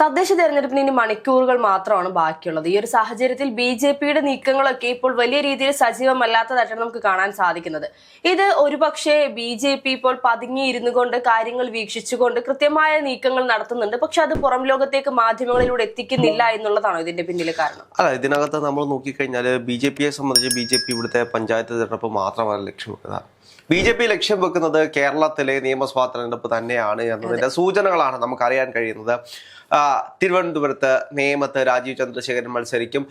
തദ്ദേശ തെരഞ്ഞെടുപ്പിന് ഇനി മണിക്കൂറുകൾ മാത്രമാണ് ബാക്കിയുള്ളത്. ഈ ഒരു സാഹചര്യത്തിൽ ബി ജെ പിയുടെ നീക്കങ്ങളൊക്കെ ഇപ്പോൾ വലിയ രീതിയിൽ സജീവമല്ലാത്തതായിട്ടാണ് നമുക്ക് കാണാൻ സാധിക്കുന്നത്. ഇത് ഒരുപക്ഷെ ബി ജെ പി ഇപ്പോൾ പതുങ്ങിയിരുന്നു കൊണ്ട് കാര്യങ്ങൾ വീക്ഷിച്ചുകൊണ്ട് കൃത്യമായ നീക്കങ്ങൾ നടത്തുന്നുണ്ട്. പക്ഷെ അത് പുറം ലോകത്തേക്ക് മാധ്യമങ്ങളിലൂടെ എത്തിക്കുന്നില്ല എന്നുള്ളതാണോ ഇതിന്റെ പിന്നിലെ കാരണം? അതെ ഇതിനകത്ത് നമ്മൾ നോക്കിക്കഴിഞ്ഞാൽ ബി ജെ പിയെ സംബന്ധിച്ച് ബി ജെ പി ഇവിടുത്തെ പഞ്ചായത്ത് തെരഞ്ഞെടുപ്പ് മാത്രമാണ് ലക്ഷ്യം ബി ജെ പി ലക്ഷ്യം വെക്കുന്നത് കേരളത്തിലെ നിയമസഭാ തെരഞ്ഞെടുപ്പ് തന്നെയാണ് എന്നതിന്റെ സൂചനകളാണ് നമുക്ക് അറിയാൻ കഴിയുന്നത്. ആ, തിരുവനന്തപുരത്ത് നേമത്ത് രാജീവ് ചന്ദ്രശേഖരൻ മത്സരിക്കും.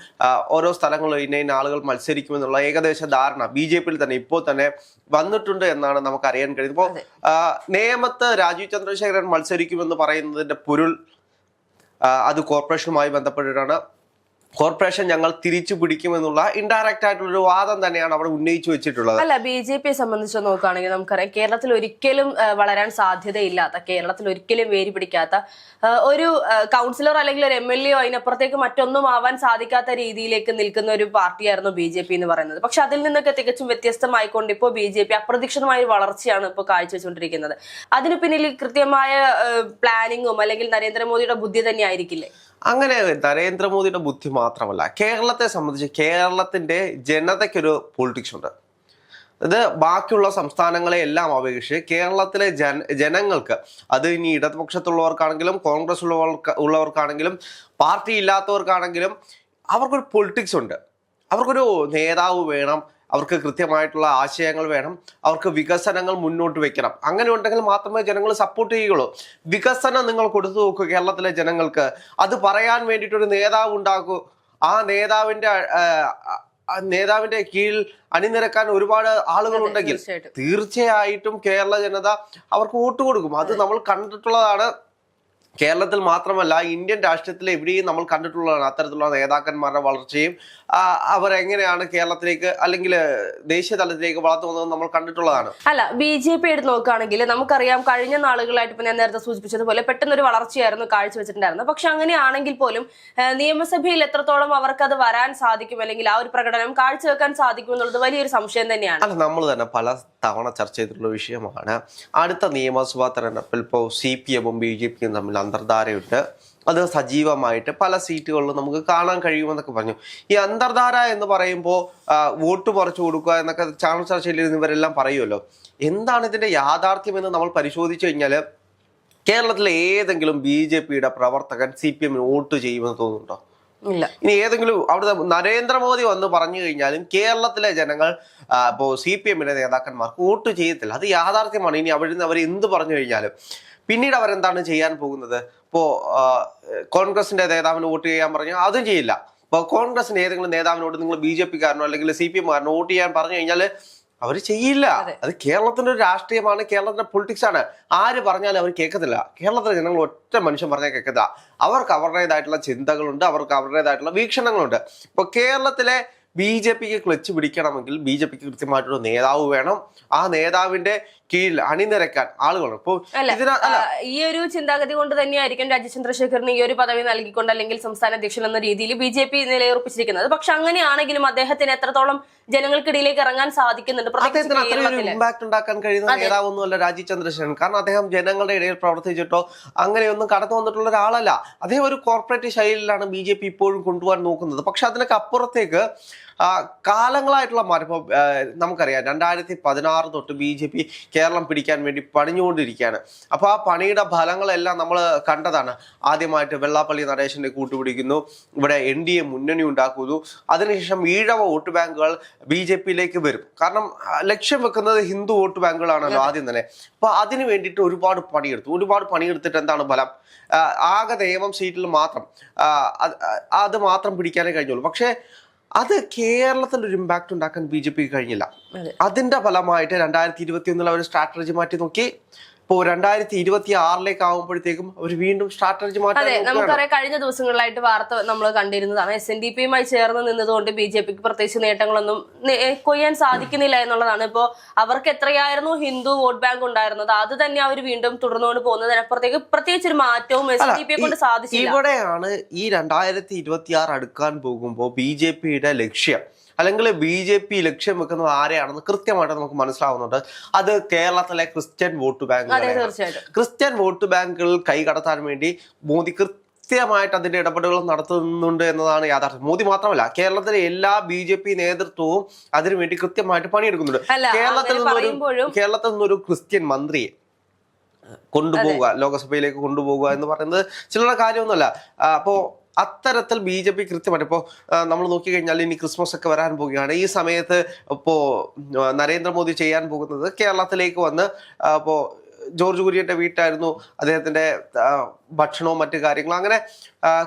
ഓരോ സ്ഥലങ്ങളിലും ഇന്ന ഇന്ന ആളുകൾ മത്സരിക്കുമെന്നുള്ള ഏകദേശ ധാരണ ബി ജെ പിയിൽ തന്നെ ഇപ്പോൾ തന്നെ വന്നിട്ടുണ്ട് എന്നാണ് നമുക്ക് അറിയാൻ കഴിയുന്നത്. ഇപ്പോൾ നേമത്ത് രാജീവ് ചന്ദ്രശേഖരൻ മത്സരിക്കുമെന്ന് പറയുന്നതിന്റെ പൊരുൾ അത് കോർപ്പറേഷനുമായി ബന്ധപ്പെട്ടിട്ടാണ്. കോർപ്പറേഷൻ ഞങ്ങൾ തിരിച്ചു പിടിക്കുമെന്നുള്ള ഇൻഡയറക്റ്റ് ആയിട്ടുള്ള ഒരു വാദം തന്നെയാണ് അവിടെ ഉന്നയിച്ചു വെച്ചിട്ടുള്ളത്. അല്ല ബി ജെ പിയെ സംബന്ധിച്ച് നോക്കുകയാണെങ്കിൽ നമുക്കറിയാം കേരളത്തിൽ ഒരിക്കലും വളരാൻ സാധ്യതയില്ലാത്ത കേരളത്തിൽ ഒരിക്കലും വേരി പിടിക്കാത്ത ഒരു കൗൺസിലർ അല്ലെങ്കിൽ ഒരു എം എൽ എ അതിനപ്പുറത്തേക്ക് മറ്റൊന്നും ആവാൻ സാധിക്കാത്ത രീതിയിലേക്ക് നിൽക്കുന്ന ഒരു പാർട്ടിയായിരുന്നു ബി ജെ പി എന്ന് പറയുന്നത്. പക്ഷെ അതിൽ നിന്നൊക്കെ തികച്ചും വ്യത്യസ്തമായിക്കൊണ്ട് ഇപ്പോൾ ബി ജെ പി അപ്രതീക്ഷിതമായ വളർച്ചയാണ് ഇപ്പോൾ കാഴ്ചവെച്ചുകൊണ്ടിരിക്കുന്നത്. അതിന് പിന്നിൽ കൃത്യമായ പ്ലാനിങ്ങും അല്ലെങ്കിൽ നരേന്ദ്രമോദിയുടെ ബുദ്ധി തന്നെ ആയിരിക്കില്ലേ അങ്ങനെ നരേന്ദ്രമോദിയുടെ ബുദ്ധി മാത്രമല്ല കേരളത്തെ സംബന്ധിച്ച് കേരളത്തിന്റെ ജനതയ്ക്കൊരു പൊളിറ്റിക്സ് ഉണ്ട്. ഇത് ബാക്കിയുള്ള സംസ്ഥാനങ്ങളെ എല്ലാം അപേക്ഷിച്ച് കേരളത്തിലെ ജന ജനങ്ങൾക്ക് അത് ഇനി ഇടതുപക്ഷത്തുള്ളവർക്കാണെങ്കിലും കോൺഗ്രസ് ഉള്ളവർക്ക് ഉള്ളവർക്കാണെങ്കിലും പാർട്ടി ഇല്ലാത്തവർക്കാണെങ്കിലും അവർക്കൊരു പൊളിറ്റിക്സ് ഉണ്ട്. അവർക്കൊരു നേതാവ് വേണം അവർക്ക് കൃത്യമായിട്ടുള്ള ആശയങ്ങൾ വേണം. അവർക്ക് വികസനങ്ങൾ മുന്നോട്ട് വെക്കണം. അങ്ങനെ ഉണ്ടെങ്കിൽ മാത്രമേ ജനങ്ങൾ സപ്പോർട്ട് ചെയ്യുകയുള്ളൂ. വികസനം നിങ്ങൾ കൊടുത്തു നോക്കൂ കേരളത്തിലെ ജനങ്ങൾക്ക്. അത് പറയാൻ വേണ്ടിയിട്ടൊരു നേതാവ് ഉണ്ടാക്കൂ. ആ നേതാവിന്റെ നേതാവിന്റെ കീഴിൽ അണിനിരക്കാൻ ഒരുപാട് ആളുകൾ ഉണ്ടെങ്കിൽ തീർച്ചയായിട്ടും. തീർച്ചയായിട്ടും കേരള ജനത അവർക്ക് വോട്ട് കൊടുക്കും. അത്. നമ്മൾ കണ്ടിട്ടുള്ളതാണ്. കേരളത്തിൽ മാത്രമല്ല ഇന്ത്യൻ രാഷ്ട്രീയത്തിൽ എവിടെയും നമ്മൾ കണ്ടിട്ടുള്ളതാണ് അത്തരത്തിലുള്ള നേതാക്കന്മാരുടെ വളർച്ചയും അവർ അവരെങ്ങനെയാണ് കേരളത്തിലേക്ക് അല്ലെങ്കിൽ ദേശീയ തലത്തിലേക്ക് വളർന്നു വന്നത് നമ്മൾ കണ്ടിട്ടുള്ളതാണ്. അല്ല ബി ജെ പി എടുത്ത് നോക്കുകയാണെങ്കിൽ നമുക്കറിയാം കഴിഞ്ഞ നാളുകളായിട്ട് ഇപ്പൊ ഞാൻ നേരത്തെ സൂചിപ്പിച്ചതുപോലെ പെട്ടെന്നൊരു വളർച്ചയായിരുന്നു കാഴ്ചവെച്ചിട്ടുണ്ടായിരുന്നത്. പക്ഷെ അങ്ങനെയാണെങ്കിൽ പോലും നിയമസഭയിൽ എത്രത്തോളം അവർക്ക് അത് വരാൻ സാധിക്കും അല്ലെങ്കിൽ ആ ഒരു പ്രകടനം കാഴ്ചവെക്കാൻ സാധിക്കും എന്നുള്ളത് വലിയൊരു സംശയം തന്നെയാണ്. അല്ല നമ്മൾ തന്നെ പല തവണ ചർച്ച ചെയ്തിട്ടുള്ള വിഷയമാണ്. അടുത്ത നിയമസഭാ തെരഞ്ഞെടുപ്പിൽ ഇപ്പോൾ സി പി എമ്മും ബി ജെ പിയും തമ്മിൽ അന്തർധാരയുണ്ട്. അത് സജീവമായിട്ട് പല സീറ്റുകളിലും നമുക്ക് കാണാൻ കഴിയുമെന്നൊക്കെ പറഞ്ഞു. ഈ അന്തർധാര എന്ന് പറയുമ്പോൾ വോട്ട് കുറച്ച് കൊടുക്കുക എന്നൊക്കെ ചാനൽ ചർച്ചയിൽ ഇവരെല്ലാം പറയുമല്ലോ. എന്താണ് ഇതിന്റെ യാഥാർത്ഥ്യം എന്ന് നമ്മൾ പരിശോധിച്ചു കഴിഞ്ഞാൽ കേരളത്തിലെ ഏതെങ്കിലും ബി ജെ പിയുടെ പ്രവർത്തകൻ സി പി എമ്മിന് വോട്ട് ചെയ്യുമെന്ന് തോന്നുന്നുണ്ടോ? ഇല്ല. ഇനി ഏതെങ്കിലും അവിടുത്തെ നരേന്ദ്രമോദി വന്ന് പറഞ്ഞു കഴിഞ്ഞാലും കേരളത്തിലെ ജനങ്ങൾ ഇപ്പോൾ ഇപ്പോ സി പി എമ്മിന്റെ നേതാക്കന്മാർക്ക് വോട്ട് ചെയ്യത്തില്ല. അത് യാഥാർത്ഥ്യമാണ്. ഇനി അവിടെ നിന്ന് അവർ എന്ത് പറഞ്ഞു കഴിഞ്ഞാലും. പിന്നീട് അവരെന്താണ് ചെയ്യാൻ പോകുന്നത്? ഇപ്പോ ആ, കോൺഗ്രസിന്റെ നേതാവിന് വോട്ട് ചെയ്യാൻ പറഞ്ഞു. അതും ചെയ്യില്ല. ഇപ്പോൾ കോൺഗ്രസിന്റെ ഏതെങ്കിലും നേതാവിനോട് നിങ്ങൾ ബി ജെ പിക്കാരനോ അല്ലെങ്കിൽ സി പി എമ്മുകാരനോ വോട്ട് ചെയ്യാൻ പറഞ്ഞു കഴിഞ്ഞാൽ അവർ ചെയ്യില്ല. അത്. കേരളത്തിന്റെ ഒരു രാഷ്ട്രീയമാണ് കേരളത്തിന്റെ പൊളിറ്റിക്സ് ആണ്. ആര് പറഞ്ഞാലും അവർ കേൾക്കത്തില്ല. കേരളത്തിലെ ജനങ്ങൾ ഒറ്റ മനുഷ്യൻ പറഞ്ഞാൽ കേൾക്കത്തില്ല. അവർക്ക് അവരുടേതായിട്ടുള്ള ചിന്തകളുണ്ട് അവർക്ക് അവരുടേതായിട്ടുള്ള വീക്ഷണങ്ങളുണ്ട്. ഇപ്പോൾ കേരളത്തിലെ ബി ജെ പിക്ക് ക്ലച്ച് പിടിക്കണമെങ്കിൽ ബി ജെ പിക്ക് കൃത്യമായിട്ടൊരു നേതാവ് വേണം. ആ നേതാവിന്റെ കീഴിൽ അണിനിരക്കാൻ ആളുകൾ ഇപ്പോൾ ഈ ഒരു ചിന്താഗതി കൊണ്ട് തന്നെയായിരിക്കും രാജ്യ ചന്ദ്രശേഖറിന് ഈ ഒരു പദവി നൽകിക്കൊണ്ട് അല്ലെങ്കിൽ സംസ്ഥാന അധ്യക്ഷൻ എന്ന രീതിയിൽ ബി ജെ പി നിലയുറപ്പിച്ചിരിക്കുന്നത്. പക്ഷെ അങ്ങനെയാണെങ്കിലും അദ്ദേഹത്തിന് എത്രത്തോളം ജനങ്ങൾക്കിടയിലേക്ക് ഇറങ്ങാൻ സാധിക്കുന്നുണ്ട് ഇമ്പാക്ട് ഉണ്ടാക്കാൻ കഴിയുന്ന നേതാവൊന്നുമല്ല രാജീവ് ചന്ദ്രശേഖരൻ കാരണം അദ്ദേഹം ജനങ്ങളുടെ ഇടയിൽ പ്രവർത്തിച്ചിട്ടോ അങ്ങനെയൊന്നും കടന്നു വന്നിട്ടുള്ള ഒരാളല്ല. അദ്ദേഹം ഒരു കോർപ്പറേറ്റ് ശൈലിയിലാണ് ബി ജെ പി ഇപ്പോഴും കൊണ്ടുപോകാൻ നോക്കുന്നത്. പക്ഷെ അതിനൊക്കെ അപ്പുറത്തേക്ക് കാലങ്ങളായിട്ടുള്ള മാറ്റം. ഇപ്പോൾ നമുക്കറിയാം രണ്ടായിരത്തി പതിനാറ് തൊട്ട് ബി ജെ പി കേരളം പിടിക്കാൻ വേണ്ടി പണിഞ്ഞുകൊണ്ടിരിക്കുകയാണ്. അപ്പോൾ ആ പണിയുടെ ഫലങ്ങളെല്ലാം നമ്മൾ കണ്ടതാണ്. ആദ്യമായിട്ട് വെള്ളാപ്പള്ളി നടേശന്റെ കൂട്ടുപിടിക്കുന്നു. ഇവിടെ എൻ ഡി എ മുന്നണി ഉണ്ടാക്കുന്നു. അതിനുശേഷം ഈഴവ വോട്ട് ബാങ്കുകൾ ബി ജെ പിയിലേക്ക് വരും. കാരണം ലക്ഷ്യം വെക്കുന്നത് ഹിന്ദു വോട്ട് ബാങ്കുകളാണല്ലോ ആദ്യം തന്നെ. അപ്പോൾ അതിന് വേണ്ടിയിട്ട് ഒരുപാട് പണിയെടുത്തു. ഒരുപാട് പണിയെടുത്തിട്ട് എന്താണ് ഫലം? ആകെ നിയമം സീറ്റിൽ മാത്രം അത് മാത്രം പിടിക്കാനേ കഴിഞ്ഞുള്ളൂ. പക്ഷേ അത് കേരളത്തിൽ ഒരു ഇമ്പാക്ട് ഉണ്ടാക്കാൻ ബി ജെ പിക്ക് കഴിഞ്ഞില്ല അതെ. അതിന്റെ ഫലമായിട്ട് രണ്ടായിരത്തി ഇരുപത്തി ഒന്നിൽ അവർ സ്ട്രാറ്റജി മാറ്റി നോക്കി ഇപ്പോൾ രണ്ടായിരത്തി ഇരുപത്തി ആറിലേക്ക് ആകുമ്പോഴത്തേക്കും അവർ വീണ്ടും സ്ട്രാറ്റജി മാറ്റി അതെ. നമുക്കറിയാം കഴിഞ്ഞ ദിവസങ്ങളിലായിട്ട് വാർത്ത നമ്മൾ കണ്ടിരുന്നതാണ് എസ് എൻ ഡി പിയുമായി ചേർന്ന് നിന്നതുകൊണ്ട് ബി ജെ പിക്ക് പ്രത്യേകിച്ച് നേട്ടങ്ങളൊന്നും കൊയ്യാൻ സാധിക്കുന്നില്ല എന്നുള്ളതാണ്. ഇപ്പോ അവർക്ക് എത്രയായിരുന്നു ഹിന്ദു വോട്ട് ബാങ്ക് ഉണ്ടായിരുന്നത്? അത് തന്നെ അവർ വീണ്ടും തുടർന്നുകൊണ്ട് പോകുന്നതിനപ്പുറത്തേക്ക് പ്രത്യേകിച്ച് ഒരു മാറ്റവും എസ് എൻ ഡി പിയെ കൊണ്ട് സാധിച്ചു ഇവിടെയാണ് ഈ രണ്ടായിരത്തി ഇരുപത്തി ആറ് അടുക്കാൻ പോകുമ്പോൾ ബി ജെ പിയുടെ ലക്ഷ്യം. അല്ലെങ്കിൽ ബി ജെ പി ലക്ഷ്യം വെക്കുന്നത് ആരെയാണെന്ന് കൃത്യമായിട്ട് നമുക്ക് മനസ്സിലാവുന്നുണ്ട്. അത് കേരളത്തിലെ Christian vote bank Christian vote ബാങ്കുകൾ കൈകടത്താൻ വേണ്ടി മോദി കൃത്യമായിട്ട് അതിന്റെ ഇടപെടലുകൾ നടത്തുന്നുണ്ട് എന്നതാണ് യാഥാർത്ഥ്യം. മോദി മാത്രമല്ല കേരളത്തിലെ എല്ലാ ബി ജെ പി നേതൃത്വവും അതിനുവേണ്ടി കൃത്യമായിട്ട് പണിയെടുക്കുന്നുണ്ട്. കേരളത്തിൽ നിന്നൊരു കേരളത്തിൽ നിന്നൊരു ക്രിസ്ത്യൻ മന്ത്രിയെ കൊണ്ടുപോവുക ലോകസഭയിലേക്ക് കൊണ്ടുപോവുക എന്ന് പറയുന്നത് ചിലരുടെ കാര്യമൊന്നുമല്ല. അപ്പോൾ അപ്പോ അത്തരത്തിൽ ബി ജെ പി കൃത്യമായിട്ട് ഇപ്പോൾ നമ്മൾ നോക്കിക്കഴിഞ്ഞാൽ ഇനി ക്രിസ്മസ് ഒക്കെ വരാൻ പോവുകയാണ്. ഈ സമയത്ത് ഇപ്പോൾ നരേന്ദ്രമോദി ചെയ്യാൻ പോകുന്നത് കേരളത്തിലേക്ക് വന്ന് ഇപ്പോൾ ഇപ്പോ ജോർജ് കുര്യന്റെ വീട്ടായിരുന്നു അദ്ദേഹത്തിന്റെ ഭക്ഷണവും മറ്റു കാര്യങ്ങളും. അങ്ങനെ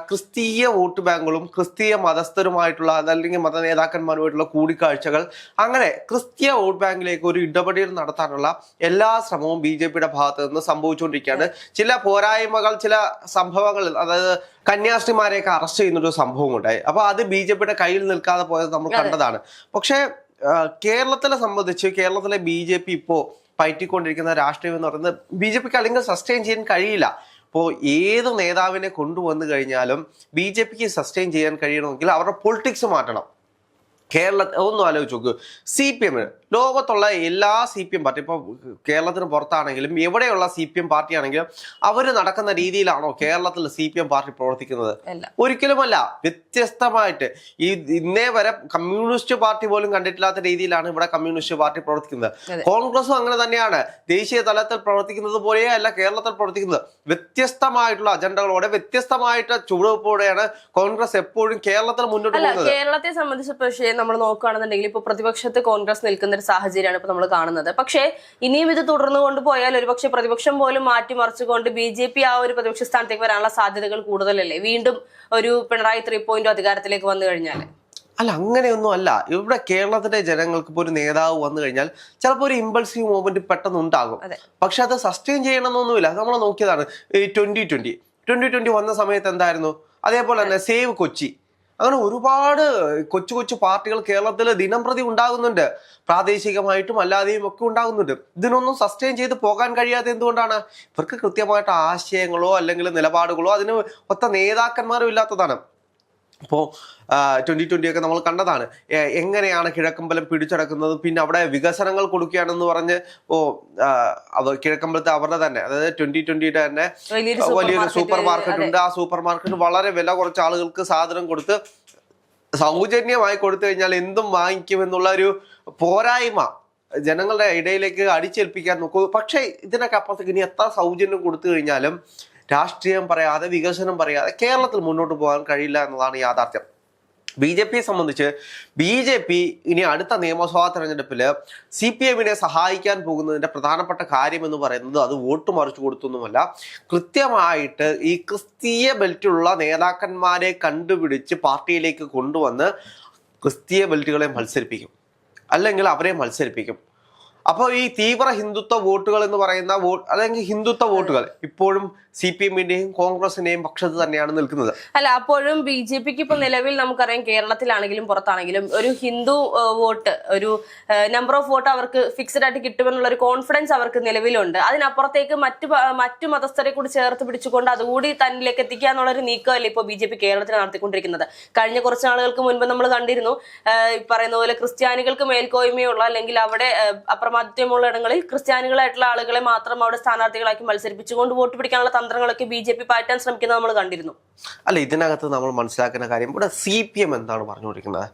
ക്രിസ്തീയ വോട്ട് ബാങ്കുകളും ക്രിസ്തീയ മതസ്ഥരുമായിട്ടുള്ള അല്ലെങ്കിൽ മത നേതാക്കന്മാരുമായിട്ടുള്ള കൂടിക്കാഴ്ചകൾ അങ്ങനെ ക്രിസ്തീയ വോട്ട് ബാങ്കിലേക്ക് ഒരു ഇടപെടൽ നടത്താനുള്ള എല്ലാ ശ്രമവും ബി ജെ പിയുടെ ഭാഗത്ത് നിന്ന് സംഭവിച്ചുകൊണ്ടിരിക്കുകയാണ്. ചില പോരായ്മകൾ ചില സംഭവങ്ങൾ അതായത് കന്യാസ്ത്രീമാരെയൊക്കെ അറസ്റ്റ് ചെയ്യുന്ന ഒരു സംഭവം ഉണ്ടായി അപ്പൊ അത് ബി ജെ പിയുടെ കയ്യിൽ നിൽക്കാതെ പോയത് നമ്മൾ കണ്ടതാണ്. പക്ഷേ കേരളത്തിലെ സംബന്ധിച്ച് കേരളത്തിലെ ബി ജെ പി ഇപ്പോ പയറ്റിക്കൊണ്ടിരിക്കുന്ന രാഷ്ട്രീയം എന്ന് പറയുന്നത് ബി ജെ പിക്ക് അല്ലെങ്കിൽ സസ്റ്റെയിൻ ചെയ്യാൻ കഴിയില്ല. ഇപ്പോൾ ഏത് നേതാവിനെ കൊണ്ടുവന്നു കഴിഞ്ഞാലും ബി ജെ പിക്ക് സസ്റ്റെയിൻ ചെയ്യാൻ കഴിയണമെങ്കിൽ അവരുടെ പൊളിറ്റിക്സ് മാറ്റണം. കേരള ഒന്നും ആലോചിച്ച് നോക്കൂ. സി പി എം ലോകത്തുള്ള എല്ലാ സി പി എം പാർട്ടി ഇപ്പോൾ കേരളത്തിന് പുറത്താണെങ്കിലും എവിടെയുള്ള സി പി എം പാർട്ടി ആണെങ്കിലും അവർ നടക്കുന്ന രീതിയിലാണോ കേരളത്തിൽ സി പി എം പാർട്ടി പ്രവർത്തിക്കുന്നത്? ഒരിക്കലുമല്ല. വ്യത്യസ്തമായിട്ട് ഈ ഇന്നേ വരെ കമ്മ്യൂണിസ്റ്റ് പാർട്ടി പോലും കണ്ടിട്ടില്ലാത്ത രീതിയിലാണ് ഇവിടെ കമ്മ്യൂണിസ്റ്റ് പാർട്ടി പ്രവർത്തിക്കുന്നത്. കോൺഗ്രസും അങ്ങനെ തന്നെയാണ്. ദേശീയ തലത്തിൽ പ്രവർത്തിക്കുന്നത് പോലെയേ അല്ല കേരളത്തിൽ പ്രവർത്തിക്കുന്നത്. വ്യത്യസ്തമായിട്ടുള്ള അജണ്ടകളോടെ വ്യത്യസ്തമായിട്ട് ചുവടുവെപ്പോടെയാണ് കോൺഗ്രസ് എപ്പോഴും കേരളത്തിൽ മുന്നോട്ട് പോകുന്നത്. കേരളത്തെ സംബന്ധിച്ച് പക്ഷേ നമ്മൾ നോക്കുകയാണെന്നുണ്ടെങ്കിൽ ഇപ്പൊ പ്രതിപക്ഷത്ത് കോൺഗ്രസ് നിൽക്കുന്ന ഒരു സാഹചര്യമാണ് ഇപ്പൊ നമ്മൾ കാണുന്നത്. പക്ഷേ ഇനിയും ഇത് തുടർന്നു കൊണ്ടുപോയാൽ ഒരുപക്ഷെ പ്രതിപക്ഷം പോലും മാറ്റിമറിച്ചുകൊണ്ട് ബി ജെ പി ആ ഒരു പ്രതിപക്ഷ സ്ഥാനത്തേക്ക് വരാനുള്ള സാധ്യതകൾ കൂടുതലല്ലേ? വീണ്ടും ഒരു പിണറായി ത്രീ പോയിന്റ് അധികാരത്തിലേക്ക് വന്നു കഴിഞ്ഞാൽ അല്ല അങ്ങനെയൊന്നും അല്ല. ഇവിടെ കേരളത്തിലെ ജനങ്ങൾക്ക് ഇപ്പോൾ ഒരു നേതാവ് വന്നു കഴിഞ്ഞാൽ ചിലപ്പോൾ ഒരു ഇമ്പൾസീവ് മൂവ്മെന്റ് പെട്ടെന്ന് ഉണ്ടാകും പക്ഷെ അത് സസ്റ്റെയിൻ ചെയ്യണമെന്നൊന്നുമില്ല. നമ്മൾ നോക്കിയതാണ് ഈ ട്വന്റി ട്വന്റി ട്വന്റി ട്വന്റി വന്ന സമയത്ത് എന്തായിരുന്നു? അതേപോലെ തന്നെ സേവ് കൊച്ചി. അങ്ങനെ ഒരുപാട് കൊച്ചു കൊച്ചു പാർട്ടികൾ കേരളത്തിൽ ദിനം പ്രതി ഉണ്ടാകുന്നുണ്ട്. പ്രാദേശികമായിട്ടും അല്ലാതെയും ഒക്കെ ഉണ്ടാകുന്നുണ്ട്. ഇതിനൊന്നും സസ്റ്റെയിൻ ചെയ്ത് പോകാൻ കഴിയാതെ എന്തുകൊണ്ടാണ്? ഇവർക്ക് കൃത്യമായിട്ട് ആശയങ്ങളോ അല്ലെങ്കിൽ നിലപാടുകളോ അതിന് ഒത്ത നേതാക്കന്മാരും ഇല്ലാത്തതാണ്. ഇപ്പോൾ ട്വന്റി ട്വന്റി ഒക്കെ നമ്മൾ കണ്ടതാണ്. എങ്ങനെയാണ് കിഴക്കമ്പലം പിടിച്ചടക്കുന്നത്? പിന്നെ അവിടെ വികസനങ്ങൾ കൊടുക്കുകയാണെന്ന് പറഞ്ഞ് ഓ അത് കിഴക്കമ്പലത്തെ അവരുടെ തന്നെ അതായത് ട്വന്റി ട്വന്റിയുടെ തന്നെ വലിയൊരു സൂപ്പർ മാർക്കറ്റ്, സൂപ്പർ മാർക്കറ്റ് ഉണ്ട് ആ സൂപ്പർ മാർക്കറ്റ് വളരെ വില കുറച്ച് ആളുകൾക്ക് സാധനം കൊടുത്ത് സൗജന്യമായി കൊടുത്തു കഴിഞ്ഞാൽ എന്തും വാങ്ങിക്കുമെന്നുള്ള ഒരു പോരായ്മ ജനങ്ങളുടെ ഇടയിലേക്ക് അടിച്ചേൽപ്പിക്കാൻ നോക്കൂ. പക്ഷേ ഇതിനൊക്കെ അപ്പുറത്തേക്ക് ഇനി എത്ര സൗജന്യം കൊടുത്തു കഴിഞ്ഞാലും രാഷ്ട്രീയം പറയാതെ വികസനം പറയാതെ കേരളത്തിൽ മുന്നോട്ട് പോകാൻ കഴിയില്ല എന്നതാണ് യാഥാർത്ഥ്യം. ബി ജെ പിയെ സംബന്ധിച്ച് ബി ജെ പി ഇനി അടുത്ത നിയമസഭാ തെരഞ്ഞെടുപ്പിൽ സി പി എമ്മിനെ സഹായിക്കാൻ പോകുന്നതിന്റെ പ്രധാനപ്പെട്ട കാര്യം എന്ന് പറയുന്നത് അത് വോട്ട് മറിച്ചു കൊടുത്തൊന്നുമല്ല. കൃത്യമായിട്ട് ഈ ക്രിസ്തീയ ബെൽറ്റുള്ള നേതാക്കന്മാരെ കണ്ടുപിടിച്ച് പാർട്ടിയിലേക്ക് കൊണ്ടുവന്ന് ക്രിസ്തീയ ബെൽറ്റുകളെ മത്സരിപ്പിക്കും. അല്ലെങ്കിൽ അവരെ മത്സരിപ്പിക്കും. അപ്പോൾ ഈ തീവ്ര ഹിന്ദുത്വ വോട്ടുകൾ എന്ന് പറയുന്ന വോട്ട് അല്ലെങ്കിൽ ഹിന്ദുത്വ വോട്ടുകൾ ഇപ്പോഴും സി പി എമ്മിന്റെയും കോൺഗ്രസിന്റെയും പക്ഷത്ത് തന്നെയാണ് നിൽക്കുന്നത്. അല്ല അപ്പോഴും ബി ജെ പിക്ക് ഇപ്പൊ നിലവിൽ നമുക്കറിയാം കേരളത്തിലാണെങ്കിലും പുറത്താണെങ്കിലും ഒരു ഹിന്ദു വോട്ട് ഒരു നമ്പർ ഓഫ് വോട്ട് അവർക്ക് ഫിക്സഡ് ആയിട്ട് കിട്ടുമെന്നുള്ള ഒരു കോൺഫിഡൻസ് അവർക്ക് നിലവിലുണ്ട്. അതിനപ്പുറത്തേക്ക് മറ്റു മറ്റു മതസ്ഥരെ കൂടി ചേർത്ത് പിടിച്ചുകൊണ്ട് അതുകൂടി തന്നിലേക്ക് എത്തിക്കുക എന്നുള്ള ഒരു നീക്കമല്ലേ ഇപ്പോൾ ബി ജെ പി കേരളത്തിൽ നടത്തിക്കൊണ്ടിരിക്കുന്നത്. കഴിഞ്ഞ കുറച്ച് നാളുകൾക്ക് മുൻപ് നമ്മൾ കണ്ടിരുന്നു പറയുന്ന പോലെ ക്രിസ്ത്യാനികൾക്ക് മേൽക്കോയ്മയുള്ള അല്ലെങ്കിൽ അവിടെ ആ, അപ്രമാദിത്യമുള്ള ഇടങ്ങളിൽ ക്രിസ്ത്യാനികളായിട്ടുള്ള ആളുകളെ മാത്രം അവിടെ സ്ഥാനാർത്ഥികളാക്കി മത്സരിപ്പിച്ചുകൊണ്ട് വോട്ട് പിടിക്കാനുള്ള തന്ത്രങ്ങളൊക്കെ ബി ജെ പി പാറ്റാൻ ശ്രമിക്കുന്നത് നമ്മൾ കണ്ടിരുന്നു. അല്ല ഇതിനകത്ത് നമ്മൾ മനസ്സിലാക്കുന്ന കാര്യം ഇവിടെ സി പി എം എന്താണ് പറഞ്ഞുകൊണ്ടിരിക്കുന്നത്?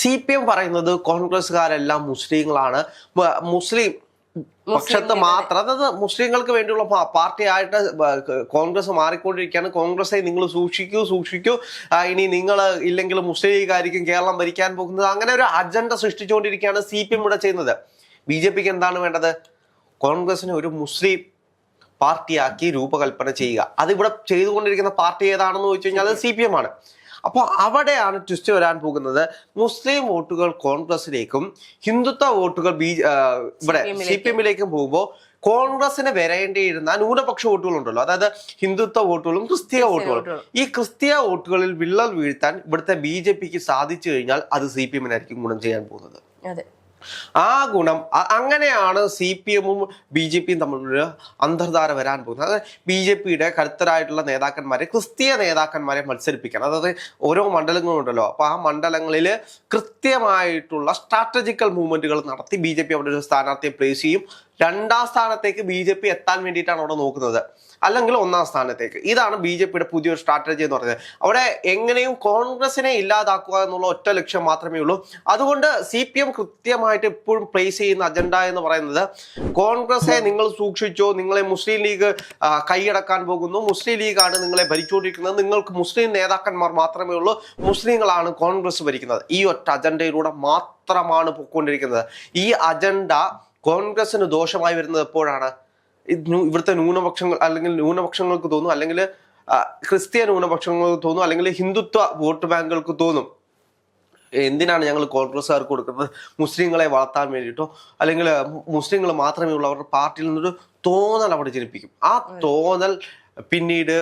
സി പി എം പറയുന്നത് കോൺഗ്രസ്സുകാരെല്ലാം മുസ്ലിങ്ങളാണ്. മുസ്ലിം പക്ഷത്ത് മാത്രം അതായത് മുസ്ലിങ്ങൾക്ക് വേണ്ടിയുള്ള പാർട്ടിയായിട്ട് കോൺഗ്രസ് മാറിക്കൊണ്ടിരിക്കുകയാണ്. കോൺഗ്രസെ നിങ്ങൾ സൂക്ഷിക്കൂ സൂക്ഷിക്കൂ. ഇനി നിങ്ങൾ ഇല്ലെങ്കിൽ മുസ്ലിം ലീഗായിരിക്കും കേരളം ഭരിക്കാൻ പോകുന്നത്. അങ്ങനെ ഒരു അജണ്ട സൃഷ്ടിച്ചുകൊണ്ടിരിക്കുകയാണ് സി പി എം ഇവിടെ ചെയ്യുന്നത്. ബി ജെ പിക്ക് എന്താണ് വേണ്ടത്? കോൺഗ്രസിനെ ഒരു മുസ്ലിം പാർട്ടിയാക്കി രൂപകൽപ്പന ചെയ്യുക. അതിവിടെ ചെയ്തുകൊണ്ടിരിക്കുന്ന പാർട്ടി ഏതാണെന്ന് ചോദിച്ചു കഴിഞ്ഞാൽ അത് സി പി എം ആണ്. അപ്പോൾ അവിടെയാണ് ട്വിസ്റ്റ് വരാൻ പോകുന്നത്. മുസ്ലിം വോട്ടുകൾ കോൺഗ്രസിലേക്കും ഹിന്ദുത്വ വോട്ടുകൾ ബി ഇവിടെ സി പി എമ്മിലേക്കും. പോകുമ്പോൾ കോൺഗ്രസിന് വരേണ്ടിയിരുന്ന ന്യൂനപക്ഷ വോട്ടുകളുണ്ടല്ലോ. അതായത് ഹിന്ദുത്വ വോട്ടുകളും ക്രിസ്തീയ വോട്ടുകളും. ഈ ക്രിസ്തീയ വോട്ടുകളിൽ വിള്ളൽ വീഴ്ത്താൻ ഇവിടുത്തെ ബി ജെ പിക്ക് സാധിച്ചു കഴിഞ്ഞാൽ അത് സി പി എമ്മിനായിരിക്കും ഗുണം ചെയ്യാൻ പോകുന്നത്. അതെ. ആ ഗുണം അങ്ങനെയാണ് സി പി എമ്മും ബി ജെ പിയും തമ്മിലൊരു അന്തർധാര വരാൻ പോകുന്നത്. അതായത് ബി ജെ പിയുടെ കരുത്തരായിട്ടുള്ള നേതാക്കന്മാരെ ക്രിസ്തീയ നേതാക്കന്മാരെ മത്സരിപ്പിക്കണം. അതായത് ഓരോ മണ്ഡലങ്ങളുണ്ടല്ലോ അപ്പൊ ആ മണ്ഡലങ്ങളിൽ കൃത്യമായിട്ടുള്ള സ്ട്രാറ്റജിക്കൽ മൂവ്മെന്റുകൾ നടത്തി ബി ജെ പി അവിടെ ഒരു സ്ഥാനാർത്ഥിയെ പ്ലേസ് ചെയ്യും. രണ്ടാം സ്ഥാനത്തേക്ക് ബി ജെ പി എത്താൻ വേണ്ടിയിട്ടാണ് അവിടെ നോക്കുന്നത്. അല്ലെങ്കിൽ ഒന്നാം സ്ഥാനത്തേക്ക്. ഇതാണ് ബി ജെ പിയുടെ പുതിയൊരു സ്ട്രാറ്റജി എന്ന് പറയുന്നത്. അവിടെ എങ്ങനെയും കോൺഗ്രസിനെ ഇല്ലാതാക്കുക എന്നുള്ള ഒറ്റ ലക്ഷ്യം മാത്രമേ ഉള്ളൂ. അതുകൊണ്ട് സി പി എം കൃത്യമായിട്ട് ഇപ്പോഴും പ്ലേസ് ചെയ്യുന്ന അജണ്ട എന്ന് പറയുന്നത് കോൺഗ്രസെ നിങ്ങൾ സൂക്ഷിച്ചോ നിങ്ങളെ മുസ്ലിം ലീഗ് കൈയടക്കാൻ പോകുന്നു. മുസ്ലിം ലീഗാണ് നിങ്ങളെ ഭരിച്ചുകൊണ്ടിരിക്കുന്നത്. നിങ്ങൾക്ക് മുസ്ലിം നേതാക്കന്മാർ മാത്രമേ ഉള്ളൂ. മുസ്ലിങ്ങളാണ് കോൺഗ്രസ് ഭരിക്കുന്നത്. ഈ ഒറ്റ അജണ്ടയിലൂടെ മാത്രമാണ് പോയിക്കൊണ്ടിരിക്കുന്നത്. ഈ അജണ്ട കോൺഗ്രസിന് ദോഷമായി വരുന്നത് എപ്പോഴാണ്? ഇവിടുത്തെ ന്യൂനപക്ഷങ്ങൾ അല്ലെങ്കിൽ ന്യൂനപക്ഷങ്ങൾക്ക് തോന്നും അല്ലെങ്കിൽ ക്രിസ്ത്യൻ ന്യൂനപക്ഷങ്ങൾക്ക് തോന്നും അല്ലെങ്കിൽ ഹിന്ദുത്വ വോട്ട് ബാങ്കുകൾക്ക് തോന്നും. എന്തിനാണ് ഞങ്ങൾ കോൺഗ്രസ്സുകാർക്ക് കൊടുക്കുന്നത്? മുസ്ലിങ്ങളെ വളർത്താൻ വേണ്ടിയിട്ടോ അല്ലെങ്കിൽ മുസ്ലിങ്ങൾ മാത്രമേ ഉള്ളൂ അവരുടെ പാർട്ടിയിൽ നിന്നൊരു തോന്നൽ അവിടെ ജനിപ്പിക്കും. ആ തോന്നൽ പിന്നീട്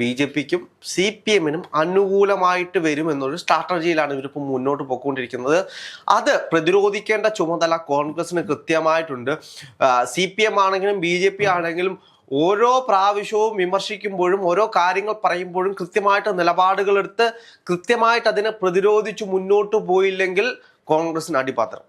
ബി ജെ പിക്കും സി പി എമ്മിനും അനുകൂലമായിട്ട് വരും എന്നൊരു സ്ട്രാറ്റജിയിലാണ് ഇവരിപ്പോൾ മുന്നോട്ട് പോയിക്കൊണ്ടിരിക്കുന്നത് അത് പ്രതിരോധിക്കേണ്ട ചുമതല കോൺഗ്രസിന് കൃത്യമായിട്ടുണ്ട്. സി പി എം ആണെങ്കിലും ബി ജെ പി ആണെങ്കിലും ഓരോ പ്രാവശ്യവും വിമർശിക്കുമ്പോഴും ഓരോ കാര്യങ്ങൾ പറയുമ്പോഴും കൃത്യമായിട്ട് നിലപാടുകളെടുത്ത് കൃത്യമായിട്ട് അതിനെ പ്രതിരോധിച്ച് മുന്നോട്ട് പോയില്ലെങ്കിൽ കോൺഗ്രസിന് അടിപാത്രം.